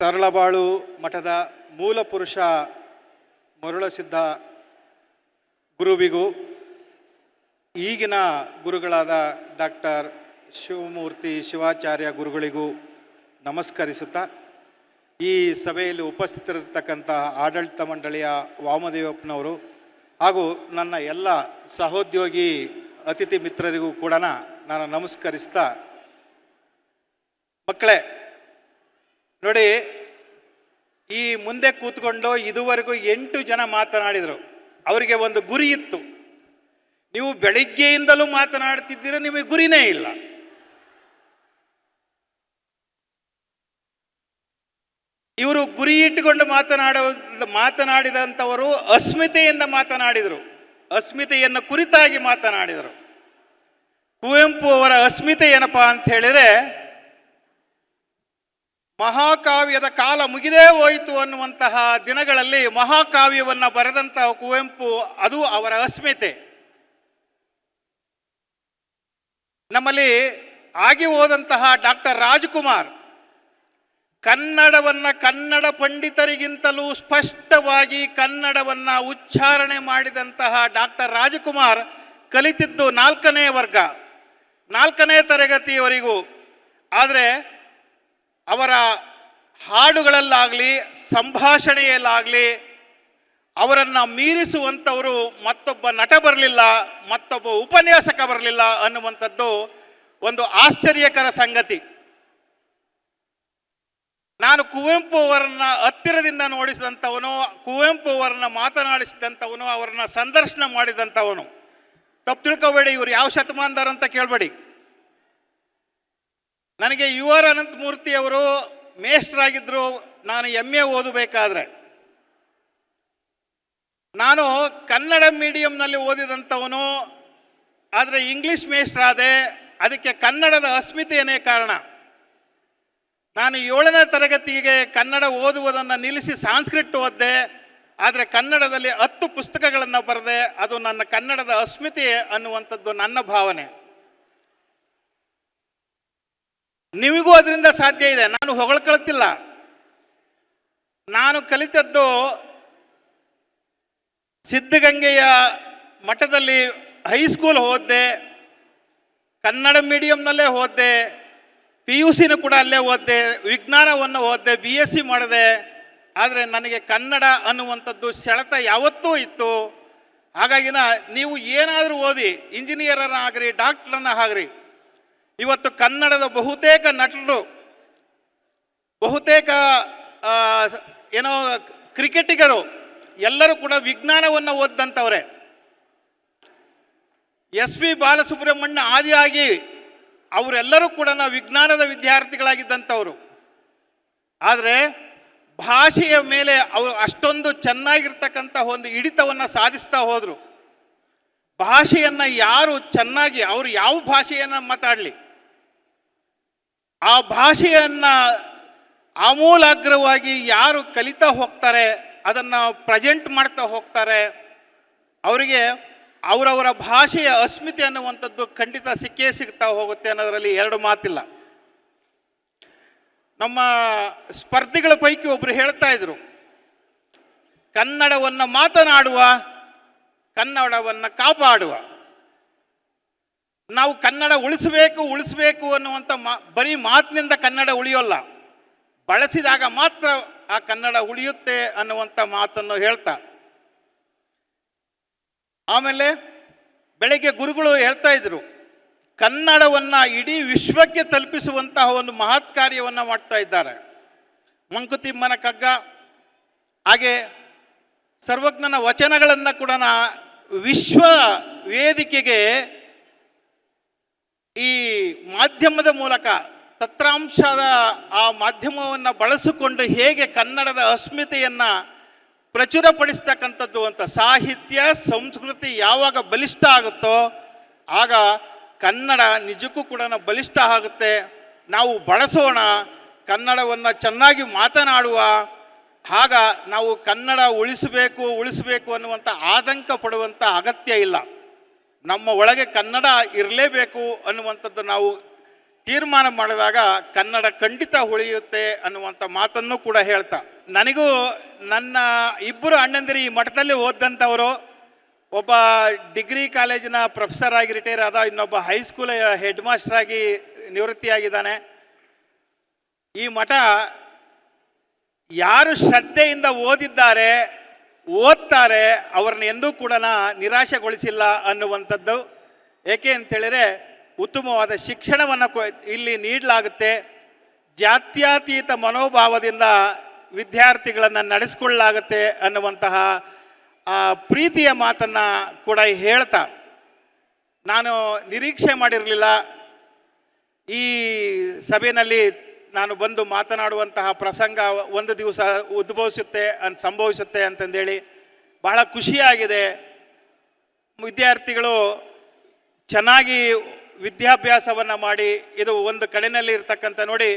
ತರಳಬಾಳು ಮಠದ ಮೂಲ ಪುರುಷ ಮರುಳಸಿದ್ಧ ಗುರುವಿಗೂ ಈಗಿನ ಗುರುಗಳಾದ ಡಾಕ್ಟರ್ ಶಿವಮೂರ್ತಿ ಶಿವಾಚಾರ್ಯ ಗುರುಗಳಿಗೂ ನಮಸ್ಕರಿಸುತ್ತಾ ಈ ಸಭೆಯಲ್ಲಿ ಉಪಸ್ಥಿತರಿರ್ತಕ್ಕಂಥ ಆಡಳಿತ ಮಂಡಳಿಯ ವಾಮದೇವಪ್ಪನವರು ಹಾಗೂ ನನ್ನ ಎಲ್ಲ ಸಹೋದ್ಯೋಗಿ ಅತಿಥಿ ಮಿತ್ರರಿಗೂ ಕೂಡ ನಾನು ನಮಸ್ಕರಿಸ್ತಾ ಮಕ್ಕಳೇ ನೋಡಿ, ಈ ಮುಂದೆ ಕೂತ್ಕೊಂಡು ಇದುವರೆಗೂ ಎಂಟು ಜನ ಮಾತನಾಡಿದರು. ಅವರಿಗೆ ಒಂದು ಗುರಿ ಇತ್ತು. ನೀವು ಬೆಳಿಗ್ಗೆಯಿಂದಲೂ ಮಾತನಾಡ್ತಿದ್ದೀರ, ನಿಮಗೆ ಗುರಿನೇ ಇಲ್ಲ. ಇವರು ಗುರಿ ಇಟ್ಟುಕೊಂಡು ಮಾತನಾಡೋ, ಮಾತನಾಡಿದಂಥವರು ಅಸ್ಮಿತೆಯಿಂದ ಮಾತನಾಡಿದರು. ಅಸ್ಮಿತೆಯನ್ನು ಕುರಿತಾಗಿ ಮಾತನಾಡಿದರು. ಕುವೆಂಪು ಅವರ ಅಸ್ಮಿತೆ ಏನಪ್ಪ ಅಂತ ಹೇಳಿದರೆ ಮಹಾಕಾವ್ಯದ ಕಾಲ ಮುಗಿದೇ ಹೋಯಿತು ಅನ್ನುವಂತಹ ದಿನಗಳಲ್ಲಿ ಮಹಾಕಾವ್ಯವನ್ನು ಬರೆದಂತಹ ಕುವೆಂಪು ಅದು ಅವರ ಅಸ್ಮಿತೆ. ನಮ್ಮಲ್ಲಿ ಆಗಿ ಹೋದಂತಹ ಡಾಕ್ಟರ್ ರಾಜ್ಕುಮಾರ್ ಕನ್ನಡವನ್ನು ಕನ್ನಡ ಪಂಡಿತರಿಗಿಂತಲೂ ಸ್ಪಷ್ಟವಾಗಿ ಕನ್ನಡವನ್ನು ಉಚ್ಚಾರಣೆ ಮಾಡಿದಂತಹ ಡಾಕ್ಟರ್ ರಾಜಕುಮಾರ್ ಕಲಿತಿದ್ದು ನಾಲ್ಕನೇ ವರ್ಗ, ನಾಲ್ಕನೇ ತರಗತಿಯವರೆಗೂ. ಆದರೆ ಅವರ ಹಾಡುಗಳಲ್ಲಾಗಲಿ, ಸಂಭಾಷಣೆಯಲ್ಲಾಗಲಿ, ಅವರನ್ನು ಮೀರಿಸುವಂಥವರು ಮತ್ತೊಬ್ಬ ನಟ ಬರಲಿಲ್ಲ, ಮತ್ತೊಬ್ಬ ಉಪನ್ಯಾಸಕ ಬರಲಿಲ್ಲ ಅನ್ನುವಂಥದ್ದು ಒಂದು ಆಶ್ಚರ್ಯಕರ ಸಂಗತಿ. ನಾನು ಕುವೆಂಪು ಅವರನ್ನ ಹತ್ತಿರದಿಂದ ನೋಡಿಸಿದಂಥವನು, ಕುವೆಂಪು ಅವರನ್ನ ಮಾತನಾಡಿಸಿದಂಥವನು, ಅವರನ್ನ ಸಂದರ್ಶನ ಮಾಡಿದಂಥವನು. ತಪ್ಪು ತಿಳ್ಕೊಬೇಡಿ, ಇವರು ಯಾವ ಶತಮಾನದವರು ಅಂತ ಕೇಳಬೇಡಿ. ನನಗೆ ಯು ಆರ್ ಅನಂತಮೂರ್ತಿ ಅವರು ಮೇಷ್ಟ್ರಾಗಿದ್ದರು ನಾನು ಎಂ ಎ ಓದಬೇಕಾದ್ರೆ. ನಾನು ಕನ್ನಡ ಮೀಡಿಯಂನಲ್ಲಿ ಓದಿದಂಥವನು, ಆದರೆ ಇಂಗ್ಲೀಷ್ ಮೇಷ್ಟ್ರಾದೆ, ಅದಕ್ಕೆ ಕನ್ನಡದ ಅಸ್ಮಿತೆಯೇ ಕಾರಣ? ನಾನು ಏಳನೇ ತರಗತಿಗೆ ಕನ್ನಡ ಓದುವುದನ್ನು ನಿಲ್ಲಿಸಿ ಸಾಂಸ್ಕ್ರಿಟ್ ಓದಿದೆ, ಆದರೆ ಕನ್ನಡದಲ್ಲಿ ಹತ್ತು ಪುಸ್ತಕಗಳನ್ನು ಬರೆದೆ, ಅದು ನನ್ನ ಕನ್ನಡದ ಅಸ್ಮಿತೆ ಅನ್ನುವಂಥದ್ದು ನನ್ನ ಭಾವನೆ. ನಿಮಗೂ ಅದರಿಂದ ಸಾಧ್ಯ ಇದೆ. ನಾನು ಹೊಗಳ್ಕೊಳ್ತಿಲ್ಲ. ನಾನು ಕಲಿತದ್ದು ಸಿದ್ಧಗಂಗೆಯ ಮಠದಲ್ಲಿ ಹೈಸ್ಕೂಲ್ ಓದಿದೆ ಕನ್ನಡ ಮೀಡಿಯಂನಲ್ಲೇ ಓದಿದೆ ಪಿ ಯು ಸಿನೂ ಕೂಡ ಅಲ್ಲೇ ಓದಿದೆ, ವಿಜ್ಞಾನವನ್ನು ಓದಿದೆ ಬಿ ಎಸ್ ಸಿ ಮಾಡಿದೆ. ಆದರೆ ನನಗೆ ಕನ್ನಡ ಅನ್ನುವಂಥದ್ದು ಸೆಳೆತ ಯಾವತ್ತೂ ಇತ್ತು. ಹಾಗಾಗಿನ ನೀವು ಏನಾದರೂ ಓದಿ ಇಂಜಿನಿಯರನ್ನು ಆಗಿರಿ ಡಾಕ್ಟ್ರನ್ನು ಆಗ್ರಿ. ಇವತ್ತು ಕನ್ನಡದ ಬಹುತೇಕ ನಟರು, ಬಹುತೇಕ ಏನೋ ಕ್ರಿಕೆಟಿಗರು, ಎಲ್ಲರೂ ಕೂಡ ವಿಜ್ಞಾನವನ್ನು ಓದ್ದಂಥವ್ರೆ ಎಸ್ ವಿ ಬಾಲಸುಬ್ರಹ್ಮಣ್ಯ ಆದಿಯಾಗಿ ಅವರೆಲ್ಲರೂ ಕೂಡ ನಾವು ವಿಜ್ಞಾನದ ವಿದ್ಯಾರ್ಥಿಗಳಾಗಿದ್ದಂಥವ್ರು. ಆದರೆ ಭಾಷೆಯ ಮೇಲೆ ಅವರು ಅಷ್ಟೊಂದು ಚೆನ್ನಾಗಿರ್ತಕ್ಕಂಥ ಒಂದು ಹಿಡಿತವನ್ನು ಸಾಧಿಸ್ತಾ ಹೋದರು. ಭಾಷೆಯನ್ನು ಯಾರು ಚೆನ್ನಾಗಿ, ಅವರು ಯಾವ ಭಾಷೆಯನ್ನು ಮಾತಾಡಲಿ? ಆ ಭಾಷೆಯನ್ನು ಆಮೂಲಾಗ್ರವಾಗಿ ಯಾರು ಕಲಿತಾ ಹೋಗ್ತಾರೆ, ಅದನ್ನು ಪ್ರೆಸೆಂಟ್ ಮಾಡ್ತಾ ಹೋಗ್ತಾರೆ, ಅವರಿಗೆ ಅವರವರ ಭಾಷೆಯ ಅಸ್ಮಿತೆ ಅನ್ನುವಂಥದ್ದು ಖಂಡಿತ ಸಿಕ್ಕೇ ಸಿಗ್ತಾ ಹೋಗುತ್ತೆ ಅನ್ನೋದರಲ್ಲಿ ಎರಡು ಮಾತಿಲ್ಲ. ನಮ್ಮ ಸ್ಪರ್ಧಿಗಳ ಪೈಕಿ ಒಬ್ಬರು ಹೇಳ್ತಾ ಇದ್ರು, ಕನ್ನಡವನ್ನು ಮಾತನಾಡುವ, ಕನ್ನಡವನ್ನು ಕಾಪಾಡುವ. ನಾವು ಕನ್ನಡ ಉಳಿಸಬೇಕು ಉಳಿಸಬೇಕು ಅನ್ನುವಂಥ ಮಾ, ಬರೀ ಮಾತಿನಿಂದ ಕನ್ನಡ ಉಳಿಯೋಲ್ಲ. ಬಳಸಿದಾಗ ಮಾತ್ರ ಆ ಕನ್ನಡ ಉಳಿಯುತ್ತೆ ಅನ್ನುವಂಥ ಮಾತನ್ನು ಹೇಳ್ತಾ. ಆಮೇಲೆ ಬೆಳಗ್ಗೆ ಗುರುಗಳು ಹೇಳ್ತಾ ಇದ್ರು, ಕನ್ನಡವನ್ನು ಇಡೀ ವಿಶ್ವಕ್ಕೆ ತಲುಪಿಸುವಂತಹ ಒಂದು ಮಹತ್ ಕಾರ್ಯವನ್ನು ಮಾಡ್ತಾ ಇದ್ದಾರೆ. ಮಂಕುತಿಮ್ಮನ ಕಗ್ಗ, ಹಾಗೆ ಸರ್ವಜ್ಞನ ವಚನಗಳನ್ನು ಕೂಡ ವಿಶ್ವ ವೇದಿಕೆಗೆ ಈ ಮಾಧ್ಯಮದ ಮೂಲಕ ತತ್ರಾಂಶದ ಆ ಮಾಧ್ಯಮವನ್ನು ಬಳಸಿಕೊಂಡು ಹೇಗೆ ಕನ್ನಡದ ಅಸ್ಮಿತೆಯನ್ನು ಪ್ರಚುರಪಡಿಸ್ತಕ್ಕಂಥದ್ದು ಅಂತ, ಸಾಹಿತ್ಯ, ಸಂಸ್ಕೃತಿ ಯಾವಾಗ ಬಲಿಷ್ಠ ಆಗುತ್ತೋ, ಆಗ ಕನ್ನಡ ನಿಜಕ್ಕೂ ಕೂಡ ಬಲಿಷ್ಠ ಆಗುತ್ತೆ. ನಾವು ಬಳಸೋಣ, ಕನ್ನಡವನ್ನು ಚೆನ್ನಾಗಿ ಮಾತನಾಡುವ, ಆಗ ನಾವು ಕನ್ನಡ ಉಳಿಸಬೇಕು ಉಳಿಸಬೇಕು ಅನ್ನುವಂಥ ಆತಂಕ ಪಡುವಂಥ ಅಗತ್ಯ ಇಲ್ಲ. ನಮ್ಮ ಒಳಗೆ ಕನ್ನಡ ಇರಲೇಬೇಕು ಅನ್ನುವಂಥದ್ದು ನಾವು ತೀರ್ಮಾನ ಮಾಡಿದಾಗ ಕನ್ನಡ ಖಂಡಿತ ಉಳಿಯುತ್ತೆ ಅನ್ನುವಂಥ ಮಾತನ್ನು ಕೂಡ ಹೇಳ್ತಾ. ನನಗೂ ನನ್ನ ಇಬ್ಬರು ಅಣ್ಣಂದಿರು ಈ ಮಠದಲ್ಲಿ ಓದಂಥವರು ಒಬ್ಬ ಡಿಗ್ರಿ ಕಾಲೇಜಿನ ಪ್ರೊಫೆಸರ್ ಆಗಿ ರಿಟೈರ್ ಆದ ಇನ್ನೊಬ್ಬ ಹೈಸ್ಕೂಲ್ ಹೆಡ್ ಮಾಸ್ಟರ್ ಆಗಿ ನಿವೃತ್ತಿಯಾಗಿದ್ದಾನೆ. ಈ ಮಠ ಯಾರು ಶ್ರದ್ಧೆಯಿಂದ ಓದಿದ್ದಾರೆ ಓದ್ತಾರೆ ಅವ್ರನ್ನ ಎಂದೂ ಕೂಡ ನಿರಾಶೆಗೊಳಿಸಿಲ್ಲ ಅನ್ನುವಂಥದ್ದು. ಏಕೆ ಅಂತೇಳಿದರೆ ಉತ್ತಮವಾದ ಶಿಕ್ಷಣವನ್ನು ಇಲ್ಲಿ ನೀಡಲಾಗುತ್ತೆ. ಜಾತ್ಯತೀತ ಮನೋಭಾವದಿಂದ ವಿದ್ಯಾರ್ಥಿಗಳನ್ನು ನಡೆಸ್ಕೊಳ್ಳಲಾಗುತ್ತೆ ಅನ್ನುವಂತಹ ಆ, ಪ್ರೀತಿಯ ಮಾತನ್ನು ಕೂಡ ಹೇಳ್ತಾ. ನಾನು ನಿರೀಕ್ಷೆ ಮಾಡಿರಲಿಲ್ಲ. ಈ ಸಭೆಯಲ್ಲಿ ನಾನು ಬಂದು ಮಾತನಾಡುವಂತಹ ಪ್ರಸಂಗ ಒಂದು ದಿವಸ ಉದ್ಭವಿಸುತ್ತೆ ಅಂತ ಸಂಭವಿಸುತ್ತೆ ಅಂತಂದೇಳಿ ಬಹಳ ಖುಷಿಯಾಗಿದೆ. ವಿದ್ಯಾರ್ಥಿಗಳು ಚೆನ್ನಾಗಿ ವಿದ್ಯಾಭ್ಯಾಸವನ್ನು ಮಾಡಿ ಇದು ಒಂದು ಕಡೆಯಲ್ಲಿ ಇರ್ತಕ್ಕಂಥ ನೋಡಿ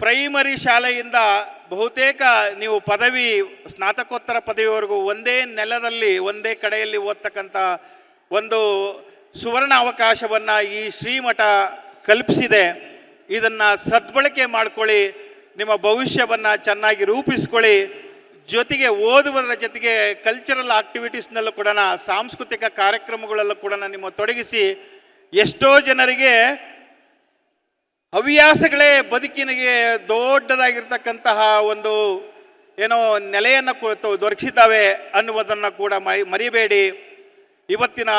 ಪ್ರೈಮರಿ ಶಾಲೆಯಿಂದ ಬಹುತೇಕ ನೀವು ಪದವಿ ಸ್ನಾತಕೋತ್ತರ ಪದವಿವರೆಗೂ ಒಂದೇ ನೆಲದಲ್ಲಿ ಒಂದೇ ಕಡೆಯಲ್ಲಿ ಓದ್ತಕ್ಕಂಥ ಒಂದು ಸುವರ್ಣ ಅವಕಾಶವನ್ನು ಈ ಶ್ರೀಮಠ ಕಲ್ಪಿಸಿದೆ. ಇದನ್ನು ಸದ್ಬಳಕೆ ಮಾಡ್ಕೊಳ್ಳಿ, ನಿಮ್ಮ ಭವಿಷ್ಯವನ್ನು ಚೆನ್ನಾಗಿ ರೂಪಿಸ್ಕೊಳ್ಳಿ. ಜೊತೆಗೆ ಓದುವುದರ ಜೊತೆಗೆ ಕಲ್ಚರಲ್ ಆಕ್ಟಿವಿಟೀಸ್ನಲ್ಲೂ ಕೂಡ ಸಾಂಸ್ಕೃತಿಕ ಕಾರ್ಯಕ್ರಮಗಳಲ್ಲೂ ಕೂಡ ನಿಮ್ಮ ತೊಡಗಿಸಿ, ಎಷ್ಟೋ ಜನರಿಗೆ ಹವ್ಯಾಸಗಳೇ ಬದುಕಿನಿಗೆ ದೊಡ್ಡದಾಗಿರ್ತಕ್ಕಂತಹ ಒಂದು ಏನೋ ನೆಲೆಯನ್ನು ದೊರಕಿಸಿದ್ದಾವೆ ಅನ್ನುವುದನ್ನು ಕೂಡ ಮರಿ, ಮರಿಬೇಡಿ. ಇವತ್ತಿನ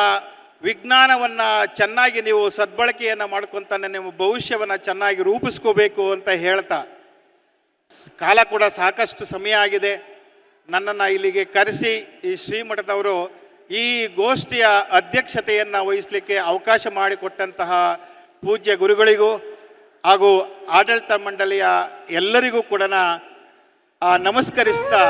ವಿಜ್ಞಾನವನ್ನು ಚೆನ್ನಾಗಿ ನೀವು ಸದ್ಬಳಕೆಯನ್ನು ಮಾಡ್ಕೊತ ನಿಮ್ಮ ಭವಿಷ್ಯವನ್ನು ಚೆನ್ನಾಗಿ ರೂಪಿಸ್ಕೋಬೇಕು ಅಂತ ಹೇಳ್ತಾ, ಕಾಲ ಕೂಡ ಸಾಕಷ್ಟು ಸಮಯ ಆಗಿದೆ. ನನ್ನನ್ನು ಇಲ್ಲಿಗೆ ಕರೆಸಿ ಈ ಶ್ರೀಮಠದವರು ಈ ಗೋಷ್ಠಿಯ ಅಧ್ಯಕ್ಷತೆಯನ್ನು ವಹಿಸಲಿಕ್ಕೆ ಅವಕಾಶ ಮಾಡಿಕೊಟ್ಟಂತಹ ಪೂಜ್ಯ ಗುರುಗಳಿಗೂ ಹಾಗೂ ಆಡಳಿತ ಮಂಡಳಿಯ ಎಲ್ಲರಿಗೂ ಕೂಡ ನಮಸ್ಕರಿಸ್ತಾ